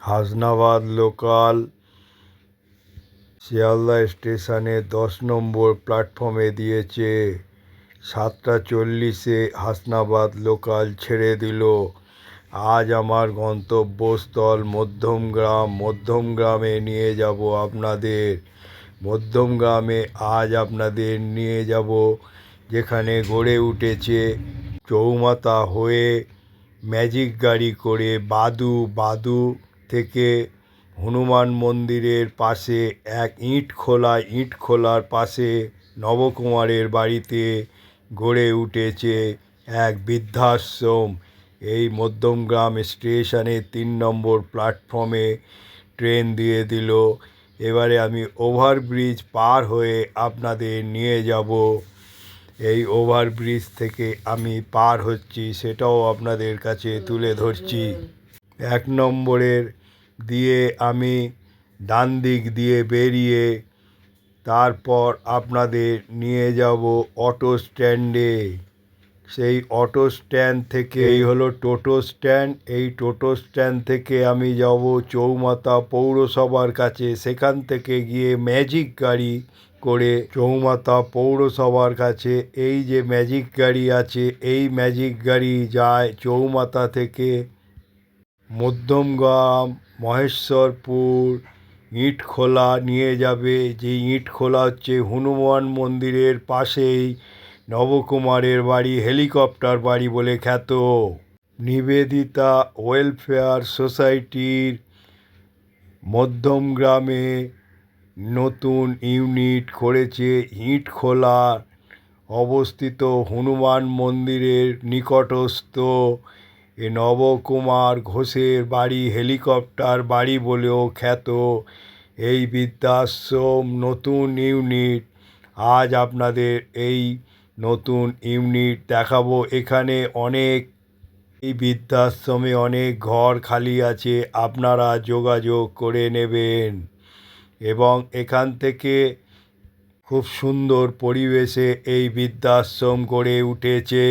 Hasnabad local Sealdah স্টেশনে দশ নম্বর প্ল্যাটফর্মে দিয়েছে। সাতটা চল্লিশে হাসনাবাদ লোকাল ছেড়ে দিল। আজ আমার গন্তব্যস্থল মধ্যমগ্রাম। মধ্যমগ্রামে নিয়ে যাব আপনাদের। মধ্যমগ্রামে আজ আপনাদের নিয়ে যাব, যেখানে গড়ে উঠেছে চৌমাতা হয়ে ম্যাজিক গাড়ি করে বাদু বাদু থেকে হনুমান মন্দিরের পাশে এক ইট খোলা, ইট খোলার পাশে নবকুমারের বাড়িতে গড়ে উঠেছে এক বৃদ্ধাশ্রম। এই মধ্যমগ্রাম স্টেশনে তিন নম্বর প্ল্যাটফর্মে ট্রেন দিয়ে দিল। এবারে আমি ওভারব্রিজ পার হয়ে আপনাদের নিয়ে যাব। এই ওভারব্রিজ থেকে আমি পার হচ্ছি, সেটাও আপনাদের কাছে তুলে ধরছি। এক নম্বরের দিয়ে আমি ডান দিক দিয়ে বেরিয়ে তারপর আপনাদের নিয়ে যাব অটো স্ট্যান্ডে। সেই অটো স্ট্যান্ড থেকে এই হলো টোটো স্ট্যান্ড। এই টোটো স্ট্যান্ড থেকে আমি যাব চৌমাতা পৌরসভার কাছে। সেখান থেকে গিয়ে ম্যাজিক গাড়ি করে চৌমাতা পৌরসভার কাছে। এই যে ম্যাজিক গাড়ি আছে, এই ম্যাজিক গাড়ি যায় চৌমাতা থেকে মধ্যমগ্রাম মহেশ্বরপুর ইটখোলা নিয়ে যাবে। যে ইটখোলা হচ্ছে হনুমান মন্দিরের পাশেই নবকুমারের বাড়ি, হেলিকপ্টার বাড়ি বলে খ্যাত। নিবেদিতা ওয়েলফেয়ার সোসাইটির মধ্যমগ্রামে নতুন ইউনিট করেছে ইটখোলা। অবস্থিত হনুমান মন্দিরের নিকটস্থ এ নবকুমার ঘোষের বাড়ি হেলিকপ্টার বাড়ি বলেও খ্যাত। এই বৃদ্ধাশ্রম নতুন ইউনিট। আজ আপনাদের এই নতুন ইউনিট দেখাবো। এখানে অনেক, এই বৃদ্ধাশ্রমে অনেক ঘর খালি আছে। আপনারা যোগাযোগ করে নেবেন। এবং এখান থেকে খুব সুন্দর পরিবেশে এই বৃদ্ধাশ্রম গড়ে উঠেছে।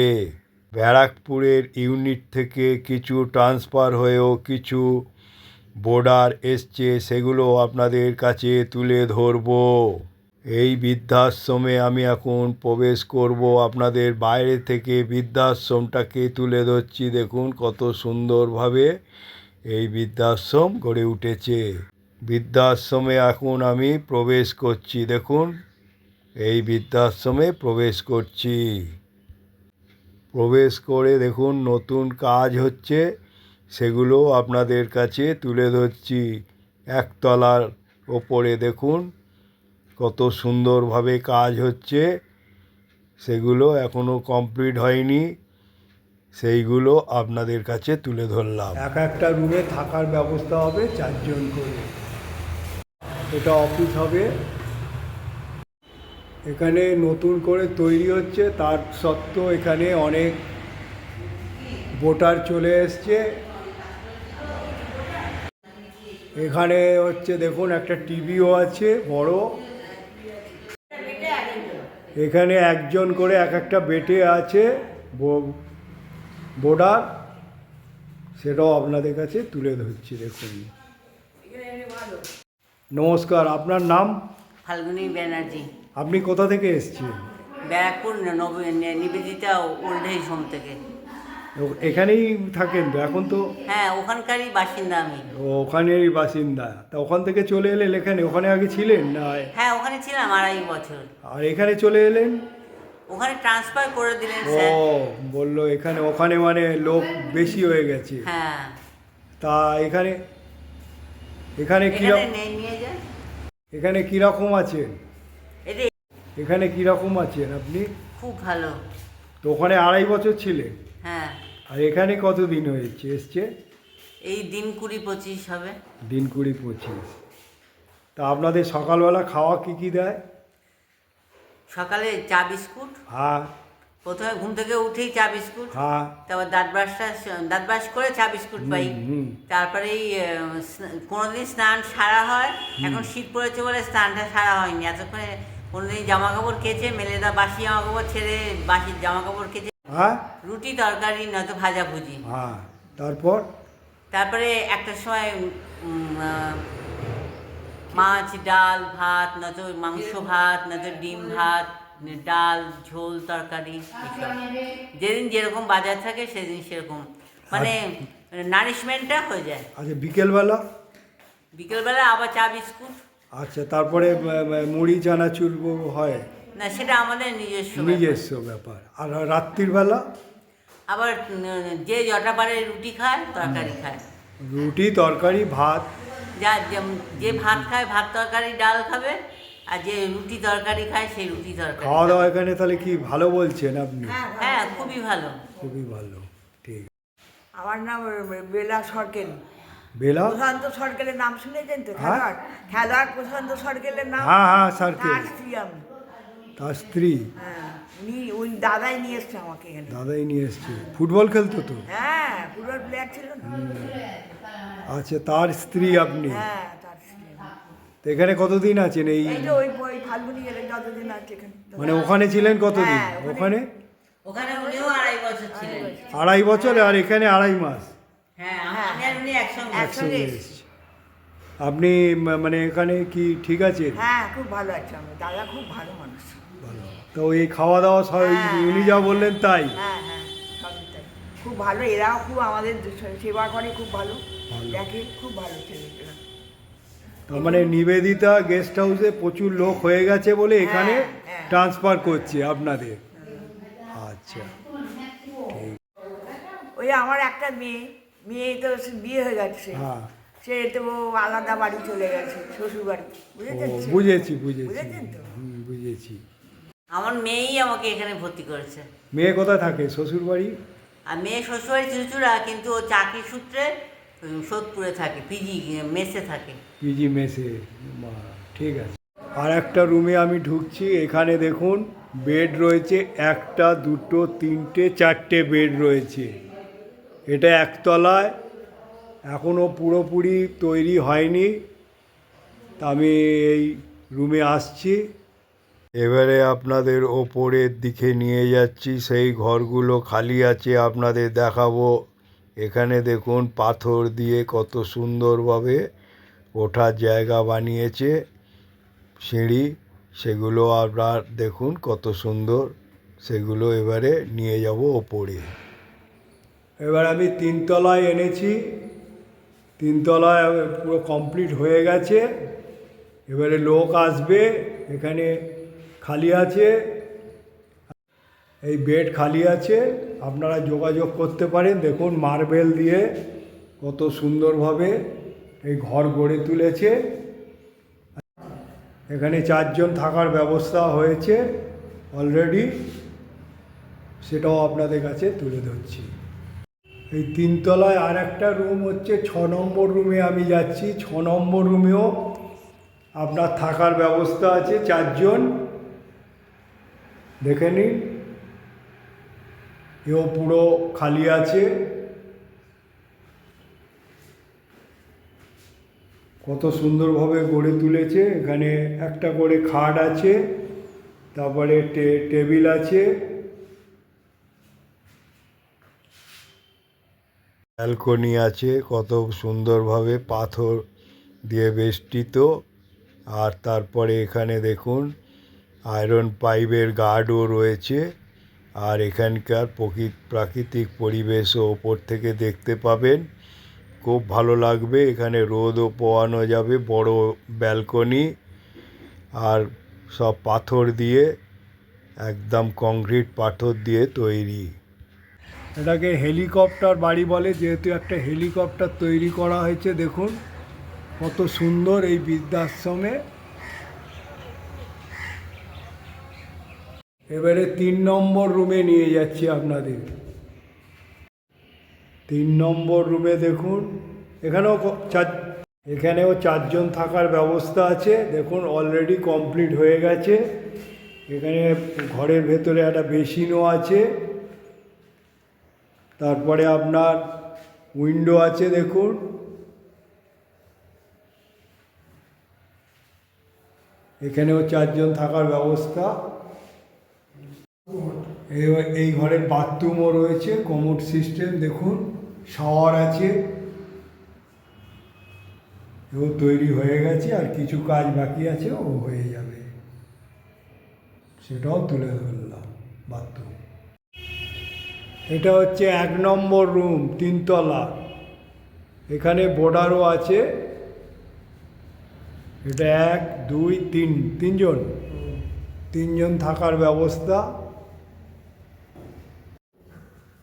ব্যারাকপুরের ইউনিট থেকে কিছু ট্রান্সফার হয়েও কিছু বোর্ডার এসছে সেগুলো আপনাদের কাছে তুলে ধরবো। এই বৃদ্ধাশ্রমে আমি এখন প্রবেশ করব। আপনাদের বাইরে থেকে বৃদ্ধাশ্রমটাকে তুলে ধরছি। দেখুন কত সুন্দরভাবে এই বৃদ্ধাশ্রম গড়ে উঠেছে। বৃদ্ধাশ্রমে এখন আমি প্রবেশ করছি। দেখুন, এই বৃদ্ধাশ্রমে প্রবেশ করছি। প্রবেশ করে দেখুন নতুন কাজ হচ্ছে, সেগুলো আপনাদের কাছে তুলে ধরছি। একতলার ওপরে দেখুন কত সুন্দরভাবে কাজ হচ্ছে, সেগুলো এখনও কমপ্লিট হয়নি, সেইগুলো আপনাদের কাছে তুলে ধরলাম। এক একটা রুমে থাকার ব্যবস্থা হবে চারজন করে। এটা অফিস হবে। এখানে নতুন করে তৈরি হচ্ছে, তার সত্ত্বেও এখানে অনেক ভোটার চলে এসছে। এখানে হচ্ছে দেখুন, একটা টিভিও আছে বড়। এখানে একজন করে এক একটা বেটে আছে বোর্ডার সেটাও আপনাদের কাছে তুলে ধরছি, দেখুন। নমস্কার, আপনার নাম? ফাল্গুনি ব্যানার্জি। আপনি কোথা থেকে এসেছেন Barrackpore Nivedita old age home থেকে। এখানেই থাকেন তো? এখন তো হ্যাঁ ওখানকারই বাসিন্দা আমি। ওখানেরই বাসিন্দা। তা ওখান থেকে চলে এলেন এখানে? ওখানে আগে ছিলেন না? হ্যাঁ ওখানে ছিলাম আড়াই বছর। আর এখানে চলে এলেন? ওখানে ট্রান্সফার করে দিলেন ও বলল এখানে ওখানে মানে লোক বেশি হয়ে গেছে। হ্যাঁ। তা এখানে এখানে নে- নিয়ে যান। এখানে কীরকম আছেন? এখানে কীরকম আছেন আপনি? খুব ভালো। তো ওখানে আড়াই বছর ছিলেন হ্যাঁ। আর এখানে কতদিন হয়েছে? এসছে? এই দিন কুড়ি পঁচিশ হবে। দিন কুড়ি পঁচিশ। তা আপনাদের সকালবেলা খাওয়া কি কি দেয়? সকালে চা বিস্কুট। হ্যাঁ প্রথমে ঘুম থেকে উঠেই চা বিস্কুট হ্যাঁ। তারপর দাঁত ব্রাশটা দাঁত ব্রাশ করে চা বিস্কুট পাই। তারপরে এই কোনোদিন স্নান সারা হয় এখন শীত পড়েছে বলে স্নানটা সারা হয়নি। এতক্ষণে কোনোদিন জামা কাপড় কেচে মেলে দা বাসি জামা কাপড় ছেড়ে বাসি জামা কাপড় কেচে হ্যাঁ? রুটি তরকারি নয়তো ভাজা ভুজি। হ্যাঁ তারপর? তারপরে একটা সময় মাছ ডাল ভাত নয়তো মাংস ভাত নয়তো ডিম ভাত ডাল ঝোল তরকারি যেদিন যেরকম বাজার থাকে সেদিন সেরকম। মানে নারিশমেন্টটা হয়ে যায়। আচ্ছা বিকেলবেলা? বিকেলবেলা আবার চা বিস্কুট। আচ্ছা তারপরে মুড়ি চানাচুর হয়? না সেটা আমাদের নিজস্ব নিজস্ব ব্যাপার। আর রাত্রির বেলা? আবার যে জটা পারে রুটি খায় তরকারি খায়। রুটি তরকারি ভাত? যা যে ভাত খায় ভাত তরকারি ডাল খাবে আর যে রুটি তরকারি খায় সেই রুটি তরকারি খাওয়া দাওয়া এখানে তাহলে কি ভালো বলছেন আপনি? হ্যাঁ খুবই ভালো। খুবই ভালো ঠিক। আমার নাম বেলা সরকেল। বেলা? প্রশান্ত সরকেলের নাম শুনেছেন তো? হ্যাঁ। খেলোয়াড়? খেলোয়াড় প্রশান্ত সরকেলের নাম? হ্যাঁ হ্যাঁ সার্কেল। তার স্ত্রী আমি। তার স্ত্রী? হ্যাঁ উনি ওই দাদাই নিয়ে এসছে আমাকে এখানে। দাদাই নিয়ে এসছে। ফুটবল খেলতো তো? হ্যাঁ ফুটবল প্লেয়ার ছিল না। আচ্ছা তার স্ত্রী আপনি? হ্যাঁ। তো এখানে কতদিন আছেন এই এই যে ওই ওই ফাল্গুনি গেলে যতদিন আছে এখানে। মানে ওখানে ছিলেন কতদিন? হ্যাঁ, ওখানে- ওখানে? ওখানে উনিও আড়াই বছর ছিলেন। আড়াই বছর। আর এখানে আড়াই মাস। হ্যাঁ আমি আর উনি একসঙ্গে একসঙ্গে একসঙ্গে এসেছি। আপনি মা- মানে এখানে কি ঠিক আছে হ্যাঁ খুব ভালো আছে আমার দাদা খুব ভালো মানুষ। ভালো। তো এই খাওয়া দাওয়া সব এই হ্যাঁ, উনি যা বললেন তাই? হ্যাঁ হ্যাঁ সবই তাই। খুব ভালো এরাও খুব আমাদের সেবা করে খুব ভালো। ভালো। দেখে খুব ভালো তার মানে নিবেদিতা গেস্ট হাউসে প্রচুর লোক হয়ে গেছে বলে এখানে হ্যাঁ, হ্যাঁ। ট্রান্সফার করছে আপনাদের। আচ্ছা ওই আমার একটা মেয়ে মেয়ে তো সে বিয়ে হয়ে গেছে। হ্যাঁ। সে তো আলাদা বাড়ি চলে গেছে শ্বশুর বাড়ি বুঝেছেন বুঝেছি বুঝেছি। তো? বুঝেছি। আমার মেয়েই আমাকে এখানে ভর্তি করেছে। মেয়ে কোথায় থাকে? শ্বশুর বাড়ি আর মেয়ে শ্বশুরবাড়ি চুচুড়া কিন্তু ও চাকরি সূত্রে সোদপুরে থাকে পিজি মেসে থাকে। পিজি মেসে মা, ঠিক আছে। আর একটা রুমে আমি ঢুকছি এখানে দেখুন বেড রয়েছে একটা দুটো তিনটে চারটে বেড রয়েছে। এটা একতলায় এখনও পুরোপুরি তৈরি হয়নি। তা আমি এই রুমে আসছি। এবারে আপনাদের ওপরের দিকে নিয়ে যাচ্ছি সেই ঘরগুলো খালি আছে আপনাদের দেখাবো। এখানে দেখুন পাথর দিয়ে কত সুন্দরভাবে ওঠার জায়গা বানিয়েছে সিঁড়ি, সেগুলো আপনার দেখুন কত সুন্দর, সেগুলো এবারে নিয়ে যাব ওপরে। এবার আমি তিনতলায় এনেছি, তিনতলায় পুরো কমপ্লিট হয়ে গেছে, এবারে লোক আসবে, এখানে খালি আছে এই বেড খালি আছে, আপনারা যোগাযোগ করতে পারেন। দেখুন, মার্বেল দিয়ে কত সুন্দরভাবে এই ঘর গড়ে তুলেছে। এখানে চারজন থাকার ব্যবস্থা হয়েছে অলরেডি সেটাও আপনাদের কাছে তুলে ধরছি। এই তিনতলায় আর একটা রুম হচ্ছে, ছ নম্বর রুমে আমি যাচ্ছি। ছ নম্বর রুমেও আপনার থাকার ব্যবস্থা আছে চারজন। দেখে নিন। এও পুরো খালি আছে। কত সুন্দরভাবে গড়ে তুলেছে। এখানে একটা করে খাট আছে, তারপরে টেবিল আছে। ব্যালকনি আছে, কত সুন্দরভাবে পাথর দিয়ে বেষ্টিত। আর তারপরে এখানে দেখুন, আয়রন পাইপের গার্ডও রয়েছে। আর এখানকার প্রকৃত প্রাকৃতিক পরিবেশও ওপর থেকে দেখতে পাবেন। খুব ভালো লাগবে, এখানে রোদও পোয়ানো যাবে, বড় ব্যালকনি আর সব পাথর দিয়ে, একদম কংক্রিট পাথর দিয়ে তৈরি। এটাকে হেলিকপ্টার বাড়ি বলে, যেহেতু একটা হেলিকপ্টার তৈরি করা হয়েছে, দেখুন কত সুন্দর এই বৃদ্ধাশ্রমে। এবারে তিন নম্বর রুমে নিয়ে যাচ্ছি আপনাদের। তিন নম্বর রুমে দেখুন, এখানেও চার এখানেও চারজন থাকার ব্যবস্থা আছে। দেখুন অলরেডি কমপ্লিট হয়ে গেছে। এখানে ঘরের ভেতরে একটা বেসিনও আছে। তারপরে আপনার উইন্ডো আছে, দেখুন। এখানেও চারজন থাকার ব্যবস্থা। এই- ঘরের বাথরুমও রয়েছে কমোড সিস্টেম দেখুন শাওয়ার আছে। ও তৈরি হয়ে গেছে, আর কিছু কাজ বাকি আছে, ও হয়ে যাবে। সেটাও তুলে ধরলাম বাথরুম এটা হচ্ছে এক নম্বর রুম তিনতলা। এখানে বর্ডারও আছে। এটা এক, দুই, তিন, তিনজন? তিনজন থাকার ব্যবস্থা।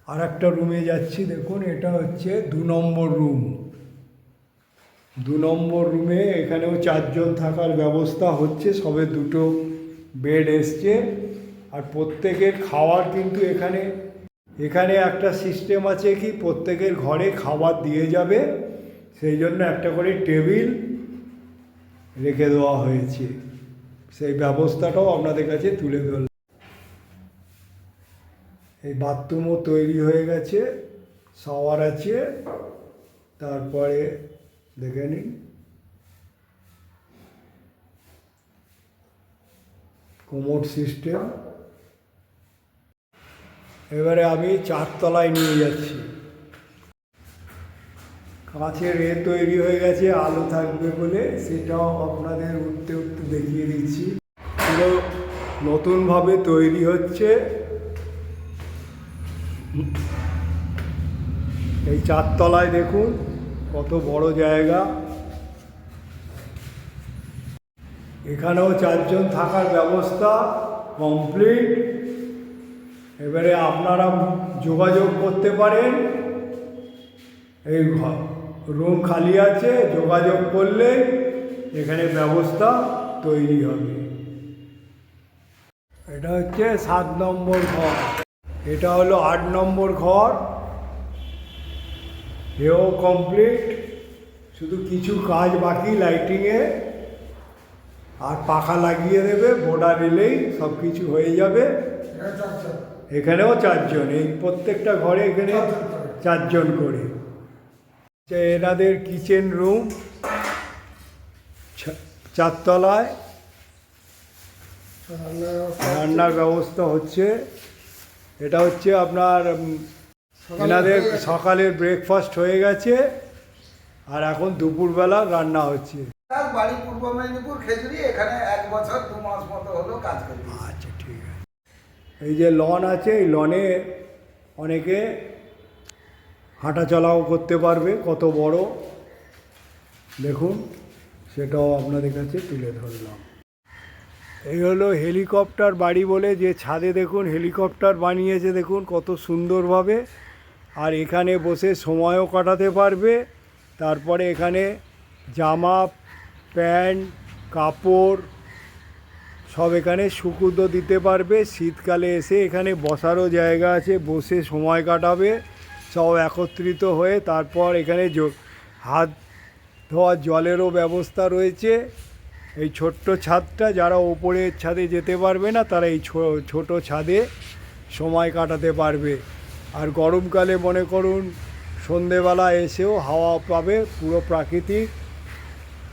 আর একটা রুমে যাচ্ছি, দেখুন, এটা হচ্ছে দু নম্বর রুম। দু নম্বর রুমে এখানেও চারজন থাকার ব্যবস্থা হচ্ছে, সবে দুটো বেড এসছে। আর প্রত্যেকের খাওয়ার কিন্তু এখানে এখানে একটা সিস্টেম আছে কি, প্রত্যেকের ঘরে খাবার দিয়ে যাবে, সেই জন্য একটা করে টেবিল রেখে দেওয়া হয়েছে। সেই ব্যবস্থাটাও আপনাদের কাছে তুলে ধরলাম। এই বাথরুমও তৈরি হয়ে গেছে শাওয়ার আছে, তারপরে দেখে নিন। Commode system. এবারে আমি চারতলায় নিয়ে যাচ্ছি। কাঁচের এ তৈরি হয়ে গেছে, আলো থাকবে বলে, সেটাও আপনাদের উঠতে উঠতে দেখিয়ে দিচ্ছি। পুরো নতুনভাবে তৈরি হচ্ছে। এই চারতলায় দেখুন কত বড় জায়গা। এখানেও চারজন থাকার ব্যবস্থা কমপ্লিট। এবারে আপনারা যোগাযোগ করতে পারেন। এই ঘর, রুম খালি আছে, যোগাযোগ করলে এখানে ব্যবস্থা তৈরি হবে। এটা হচ্ছে সাত নম্বর ঘর। এটা হলো আট নম্বর ঘর। এও কমপ্লিট শুধু কিছু কাজ বাকি লাইটিংয়ে আর পাখা লাগিয়ে দেবে বোর্ডার এলেই সব কিছু হয়ে যাবে। এখানেও চারজন এই প্রত্যেকটা ঘরে এখানে চারজন করে। এনাদের কিচেন রুম চারতলায়। রান্নার ব্যবস্থা হচ্ছে। এটা হচ্ছে আপনার এনাদের সকালের ব্রেকফাস্ট হয়ে গেছে আর এখন দুপুরবেলা রান্না হচ্ছে। বাড়ি পূর্ব মেদিনীপুর খেজুরি এখানে এক বছর দু মাস মতো হলো কাজ করি আচ্ছা ঠিক আছে। এই যে লন আছে এই লনে অনেকে হাঁটাচলাও করতে পারবে কত বড়। দেখুন সেটাও আপনাদের কাছে তুলে ধরলাম। এই হলো হেলিকপ্টার বাড়ি বলে যে ছাদে দেখুন, হেলিকপ্টার বানিয়েছে দেখুন কত সুন্দরভাবে। আর এখানে বসে সময়ও কাটাতে পারবে। তারপরে এখানে জামা, প্যান্ট, কাপড় সব এখানে সুকুদ্দ দিতে পারবে। শীতকালে এসে এখানে বসারও জায়গা আছে, বসে সময় কাটাবে। সব একত্রিত হয়ে তারপর এখানে হাত ধোয়ার জলেরও ব্যবস্থা রয়েছে। এই ছোট্ট ছাদটা যারা ওপরের ছাদে যেতে পারবে না, তারা এই ছোট ছাদে সময় কাটাতে পারবে। আর গরমকালে মনে করুন, সন্ধেবেলা এসেও হাওয়া পাবে পুরো প্রাকৃতিক।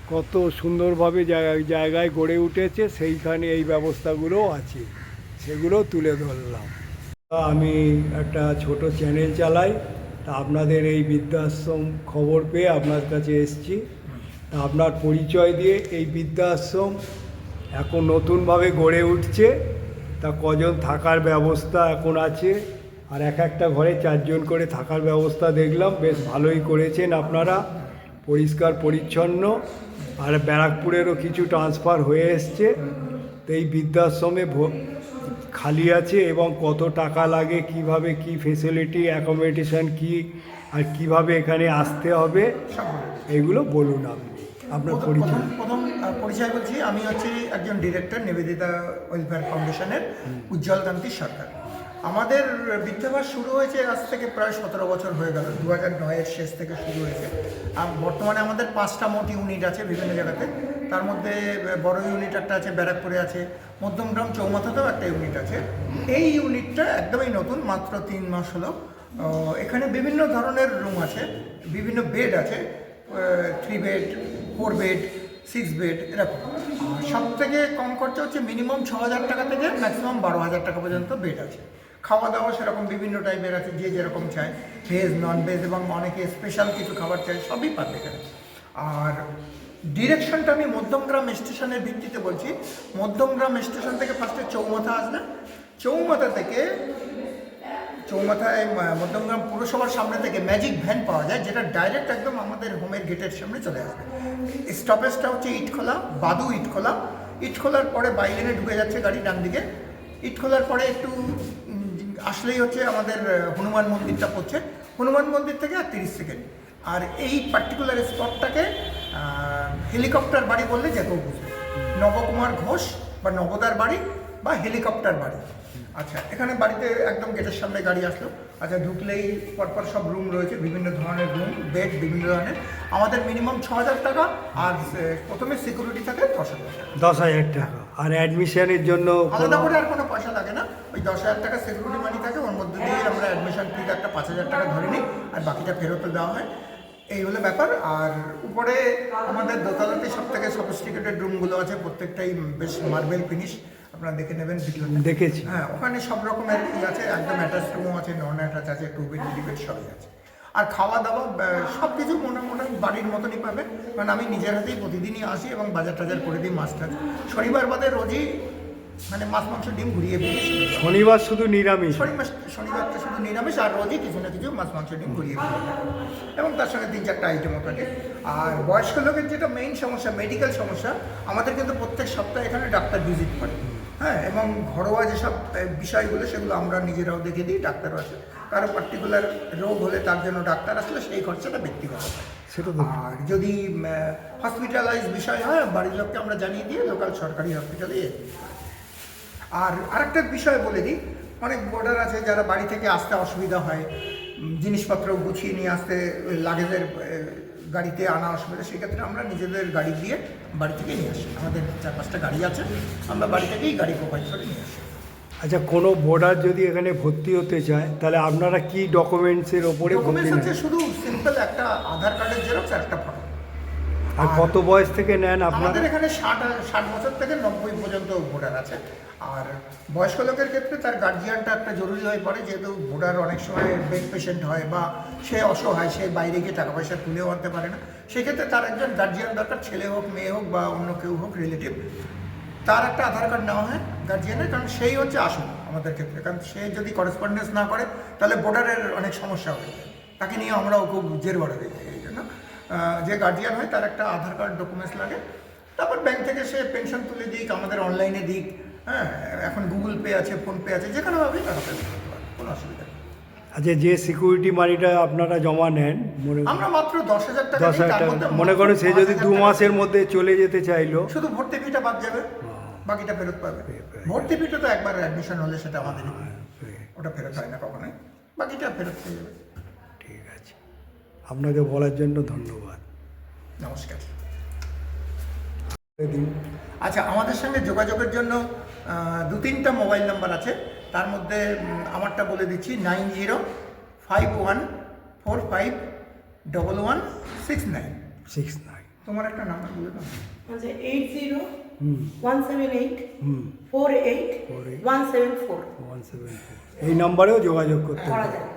কত সুন্দরভাবে জায়গা- জায়গায় গড়ে উঠেছে, সেইখানে এই ব্যবস্থাগুলোও আছে। সেগুলো তুলে ধরলাম। আমি একটা ছোট চ্যানেল চালাই, তা আপনাদের এই বৃদ্ধাশ্রম খবর পেয়ে আপনার কাছে এসেছি। আপনার পরিচয় দিয়ে এই বৃদ্ধাশ্রম এখন নতুনভাবে গড়ে উঠছে। তা কজন থাকার ব্যবস্থা এখন আছে? আর এক একটা ঘরে চারজন করে থাকার ব্যবস্থা দেখলাম বেশ ভালোই করেছেন আপনারা। পরিষ্কার পরিচ্ছন্ন। আর ব্যারাকপুরেরও কিছু ট্রান্সফার হয়ে এসছে। তো এই বৃদ্ধাশ্রমে খালি আছে এবং কত টাকা লাগে কীভাবে কি ফেসিলিটি অ্যাকোমোডেশন কি আর কীভাবে এখানে আসতে হবে। এগুলো বলুন আপনি। আপনার পরিচয়? প্রথম- পরিচয় বলছি, আমি হচ্ছি একজন ডিরেক্টর নিবেদিতা ওয়েলফেয়ার ফাউন্ডেশনের উজ্জ্বল কান্তি সরকার। আমাদের বৃদ্ধাবাস শুরু হয়েছে আজ থেকে প্রায় সতেরো বছর হয়ে গেল দু হাজার নয়ের শেষ থেকে শুরু হয়েছে। আর বর্তমানে আমাদের পাঁচটা মোট ইউনিট আছে বিভিন্ন জায়গাতে। তার মধ্যে বড় ইউনিট একটা আছে, ব্যারাকপুরে আছে, মধ্যমগ্রাম চৌমাথাতেও একটা ইউনিট আছে। এই ইউনিটটা একদমই নতুন, মাত্র তিন মাস হলো। এখানে বিভিন্ন ধরনের রুম আছে, বিভিন্ন বেড আছে। Three bed four bed six bed এরকম। সব থেকে কম খরচা হচ্ছে মিনিমাম ছ হাজার টাকা থেকে ম্যাক্সিমাম বারো হাজার টাকা পর্যন্ত বেড আছে। খাওয়া দাওয়া সেরকম বিভিন্ন টাইপের আছে, যে যেরকম চায়। ভেজ নন ভেজ এবং অনেকে স্পেশাল কিছু খাবার চায়, সবই পাবে এখানে। আর ডিরেকশনটা আমি মধ্যমগ্রাম স্টেশনের ভিত্তিতে বলছি। মধ্যমগ্রাম স্টেশন থেকে ফার্স্টে চৌমাথা আসবে। চৌমাথা থেকে চৌমাথায় মধ্যমগ্রাম পুরসভার সামনে থেকে ম্যাজিক ভ্যান পাওয়া যায়, যেটা ডাইরেক্ট একদম আমাদের হোমের গেটের সামনে চলে আসবে। স্টপেজটা হচ্ছে ইটখোলা, বাদু ইটখোলা। ইটখোলার পরে বাইলেনে ঢুকে যাচ্ছে গাড়ি ডান দিকে ইটখোলার পরে একটু আসলেই হচ্ছে আমাদের হনুমান মন্দিরটা পড়ছে। হনুমান মন্দির থেকে আর তিরিশ সেকেন্ড আর এই পার্টিকুলার স্পটটাকে হেলিকপ্টার বাড়ি বললে যে কেউ বুঝবে। নবকুমার ঘোষ বা নবদার বাড়ি বা হেলিকপ্টার বাড়ি। আচ্ছা এখানে বাড়িতে একদম গেটের সামনে গাড়ি আসলো। আচ্ছা ঢুকলেই পরপর সব রুম রয়েছে বিভিন্ন ধরনের রুম বেড বিভিন্ন ধরনের। আমাদের মিনিমাম ছ হাজার টাকা আর প্রথমে সিকিউরিটি থাকে দশ হাজার টাকা। দশ হাজার টাকা। আর অ্যাডমিশনের জন্য আলাদা করে আর কোনো পয়সা লাগে না। ওই দশ হাজার টাকা সিকিউরিটি মানি থাকে ওর মধ্যে দিয়ে আমরা অ্যাডমিশন ফিতে একটা পাঁচ হাজার টাকা ধরে নিই আর বাকিটা ফেরতও দেওয়া হয়। এই হলো ব্যাপার। আর উপরে আমাদের দোতলাতে সব থেকে সফিস্টিকেটেড রুমগুলো আছে প্রত্যেকটাই বেশ মার্বেল ফিনিশ আপনারা দেখে নেবেন ভিডিও দেখেছি। হ্যাঁ ওখানে সব রকমের ই আছে একদম অ্যাটাচ রুমও আছে নন অ্যাটাচ আছে টু বেড থ্রি বেড সবই আছে। আর খাওয়া দাওয়া সব কিছু মোটামুটি বাড়ির মতনই পাবে কারণ আমি নিজের হাতেই প্রতিদিনই আসি এবং বাজার টাজার করে দিই মাছ টাছ। শনিবার বাদে রোজই মানে মাছ মাংস ডিম ঘুরিয়ে দিই শনিবার শুধু নিরামিষ। শনিবার শনিবারটা শুধু নিরামিষ আর রোজই কিছু না কিছু মাছ মাংস ডিম ঘুরিয়ে দিই এবং তার সঙ্গে তিন চারটা আইটেমও থাকে। আর বয়স্ক লোকের যেটা মেইন সমস্যা মেডিকেল সমস্যা আমাদের কিন্তু প্রত্যেক সপ্তাহে এখানে ডাক্তার ভিজিট করে। হ্যাঁ এবং ঘরোয়া যেসব বিষয়গুলো সেগুলো আমরা নিজেরাও দেখে দিই ডাক্তারও আসে। কারও পার্টিকুলার রোগ হলে তার জন্য ডাক্তার আসলে সেই খরচাটা ব্যক্তিগত। সেটা আর যদি হসপিটালাইজ বিষয় হয় বাড়ির লোককে আমরা জানিয়ে দিয়ে লোকাল সরকারি হসপিটালে আর আরেকটা বিষয় বলে দিই অনেক বর্ডার আছে যারা বাড়ি থেকে আসতে অসুবিধা হয় জিনিসপত্র গুছিয়ে নিয়ে আসতে লাগেজের গাড়িতে আনা অসুবিধা সেক্ষেত্রে আমরা নিজেদের গাড়ি দিয়ে বাড়ি থেকে নিয়ে আসি। আমাদের চার পাঁচটা গাড়ি আছে আমরা বাড়ি থেকেই গাড়ি প্রোভাইড করে নিয়ে আসি। আচ্ছা কোনো বোর্ডার যদি এখানে ভর্তি হতে চায় তাহলে আপনারা কি ডকুমেন্টসের ওপরে শুধু সিম্পল একটা আধার কার্ডের জেরক্স একটা ফটো আর কত বয়স থেকে নেন আপনারা? আমাদের এখানে ষাট ষাট বছর থেকে নব্বই পর্যন্ত ভোটার আছে। আর বয়স্ক লোকের ক্ষেত্রে তার গার্জিয়ানটা একটা জরুরি হয়ে পড়ে যেহেতু ভোটার অনেক সময় বেড পেশেন্ট হয় বা সে অসহায় সে বাইরে গিয়ে টাকা পয়সা তুলেও আনতে পারে না। সেক্ষেত্রে তার একজন গার্জিয়ান দরকার ছেলে হোক মেয়ে হোক বা অন্য কেউ হোক রিলেটিভ তার একটা আধার কার্ড নেওয়া হয় গার্জিয়ানের কারণ সেই হচ্ছে আসল আমাদের ক্ষেত্রে। কারণ সে যদি করেসপন্ডেন্স না করে তাহলে ভোটারের অনেক সমস্যা হয়ে যায়। তাকে নিয়ে আমরাও খুব জের বড় হয়ে যাই। যে গার্জিয়ান হয় তার একটা আধার কার্ড ডকুমেন্টস লাগে। তারপর ব্যাংক থেকে সে পেনশন তুলে দিক আমাদের অনলাইনে দিক। হ্যাঁ এখন গুগল পে আছে ফোনপে আছে যে কোনোভাবেই টাকা পেমেন্ট করতে পারে কোনো অসুবিধা নেই। আচ্ছা যে সিকিউরিটি মানিটা আপনারা জমা নেন মনে আমরা মাত্র দশ হাজার টাকা দশ হাজার টাকা মনে করেন সে যদি দু মাসের মধ্যে চলে যেতে চাইলো। শুধু ভর্তি ফিটা বাদ যাবে বাকিটা ফেরত পাবে। ভর্তি ফিটা তো একবার অ্যাডমিশন হলে সেটা আমাদের ওটা ফেরত হয় না কখনোই। বাকিটা ফেরত পেয়ে যাবে। আপনাকে বলার জন্য ধন্যবাদ। নমস্কার। দিন আচ্ছা আমাদের সঙ্গে যোগাযোগের জন্য দু তিনটা মোবাইল নাম্বার আছে। তার মধ্যে আমারটা বলে দিচ্ছি nine zero five one four five double one six nine. Six nine. তোমার একটা নাম্বার বলে দাও। আচ্ছা eight zero one seven eight four eight one seven four. One seven এই নম্বরেও যোগাযোগ করতে করা যায়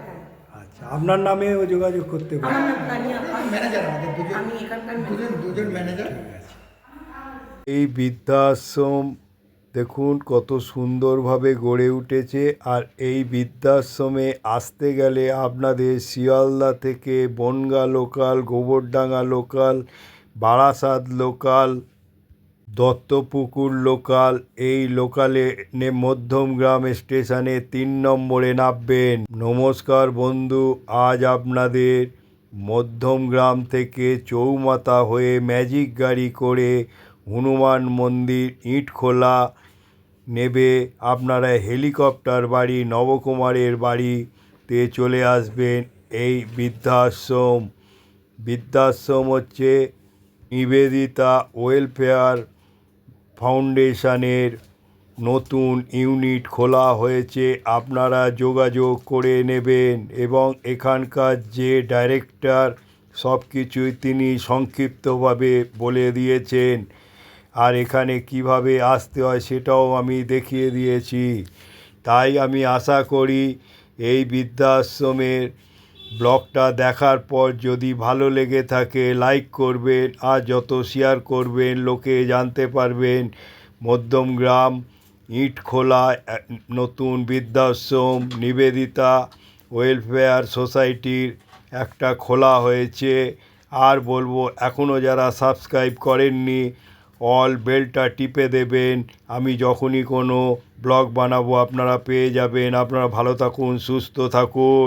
আচ্ছা আপনার নামেও যোগাযোগ করতে পারে। আমার নাম তানিয়া খান। ম্যানেজার আমাদের দুজন। আমি এখানকার দুজন দুজন ম্যানেজার এই বৃদ্ধাশ্রম দেখুন কত সুন্দরভাবে গড়ে উঠেছে আর এই বৃদ্ধাশ্রমে আসতে গেলে আপনাদের শিয়ালদা থেকে Bongaon local Gobardanga local Barasat local Duttapukur local, এই লোকালে নে মধ্যমগ্রাম স্টেশনে তিন নম্বরে নামবেন। নমস্কার বন্ধু, আজ আপনাদের মধ্যমগ্রাম থেকে চৌমাথা হয়ে ম্যাজিক গাড়ি করে হনুমান মন্দির ইটখোলা নেবে। আপনারা হেলিকপ্টার বাড়ি, নবকুমারের বাড়িতে চলে আসবেন। এই বৃদ্ধাশ্রম বৃদ্ধাশ্রম হচ্ছে নিবেদিতা ওয়েলফেয়ার ফাউন্ডেশনের নতুন ইউনিট খোলা হয়েছে, আপনারা যোগাযোগ করে নেবেন এবং এখানকার যে ডাইরেক্টর সব কিছুই তিনি সংক্ষিপ্তভাবে বলে দিয়েছেন। আর এখানে কীভাবে আসতে হয় সেটাও আমি দেখিয়ে দিয়েছি। তাই আমি আশা করি এই বৃদ্ধাশ্রমের ব্লগটা দেখার পর যদি ভালো লেগে থাকে লাইক করবেন আর যত শেয়ার করবেন, লোকে জানতে পারবেন। মধ্যমগ্রাম ইট খোলা, নতুন বৃদ্ধাশ্রম, নিবেদিতা ওয়েলফেয়ার সোসাইটির একটা খোলা হয়েছে। আর বলব এখনও যারা সাবস্ক্রাইব করেননি অল বেলটা টিপে দেবেন। আমি যখনই কোনো ব্লগ বানাবো, আপনারা পেয়ে যাবেন। আপনারা ভালো থাকুন, সুস্থ থাকুন।